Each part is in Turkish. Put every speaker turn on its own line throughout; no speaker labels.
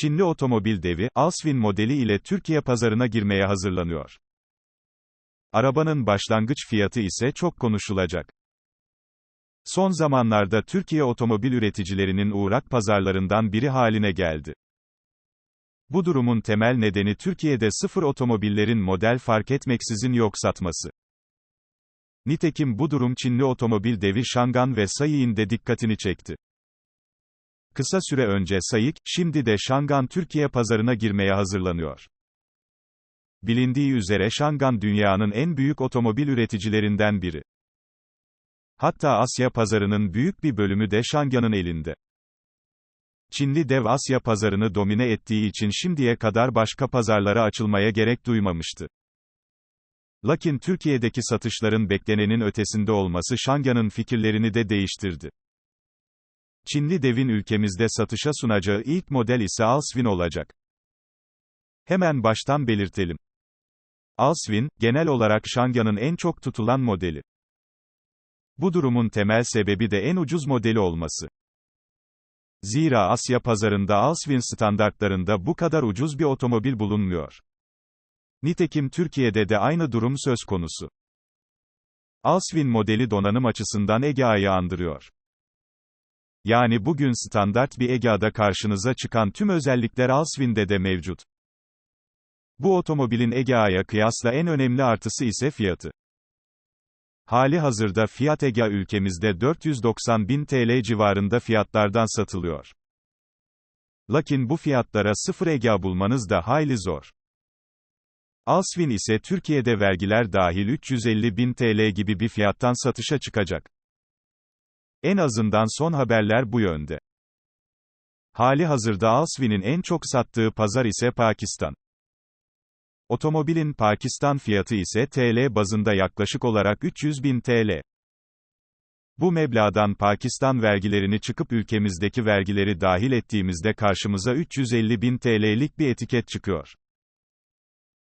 Çinli otomobil devi, Alswin modeli ile Türkiye pazarına girmeye hazırlanıyor. Arabanın başlangıç fiyatı ise çok konuşulacak. Son zamanlarda Türkiye otomobil üreticilerinin uğrak pazarlarından biri haline geldi. Bu durumun temel nedeni Türkiye'de sıfır otomobillerin model fark etmeksizin yok satması. Nitekim bu durum Çinli otomobil devi Şangan ve Sayik'in de dikkatini çekti. Kısa süre önce Sayik, şimdi de Şangan Türkiye pazarına girmeye hazırlanıyor. Bilindiği üzere Şangan dünyanın en büyük otomobil üreticilerinden biri. Hatta Asya pazarının büyük bir bölümü de Şangan'ın elinde. Çinli dev Asya pazarını domine ettiği için şimdiye kadar başka pazarlara açılmaya gerek duymamıştı. Lakin Türkiye'deki satışların beklenenin ötesinde olması Şangan'ın fikirlerini de değiştirdi. Çinli devin ülkemizde satışa sunacağı ilk model ise Alswin olacak. Hemen baştan belirtelim. Alswin, genel olarak Şangan'ın en çok tutulan modeli. Bu durumun temel sebebi de en ucuz modeli olması. Zira Asya pazarında Alswin standartlarında bu kadar ucuz bir otomobil bulunmuyor. Nitekim Türkiye'de de aynı durum söz konusu. Alswin modeli donanım açısından Egea'yı andırıyor. Yani bugün standart bir Egea'da karşınıza çıkan tüm özellikler Alswin'de de mevcut. Bu otomobilin Egea'ya kıyasla en önemli artısı ise fiyatı. Hali hazırda Fiat Egea ülkemizde 490 bin TL civarında fiyatlardan satılıyor. Lakin bu fiyatlara sıfır Egea bulmanız da hayli zor. Alswin ise Türkiye'de vergiler dahil 350 bin TL gibi bir fiyattan satışa çıkacak. En azından son haberler bu yönde. Hali hazırda Alswin'in en çok sattığı pazar ise Pakistan. Otomobilin Pakistan fiyatı ise TL bazında yaklaşık olarak 300 bin TL. Bu meblağdan Pakistan vergilerini çıkıp ülkemizdeki vergileri dahil ettiğimizde karşımıza 350 bin TL'lik bir etiket çıkıyor.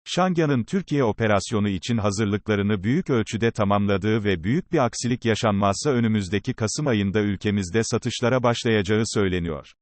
Şangan'ın Türkiye operasyonu için hazırlıklarını büyük ölçüde tamamladığı ve büyük bir aksilik yaşanmazsa önümüzdeki Kasım ayında ülkemizde satışlara başlayacağı söyleniyor.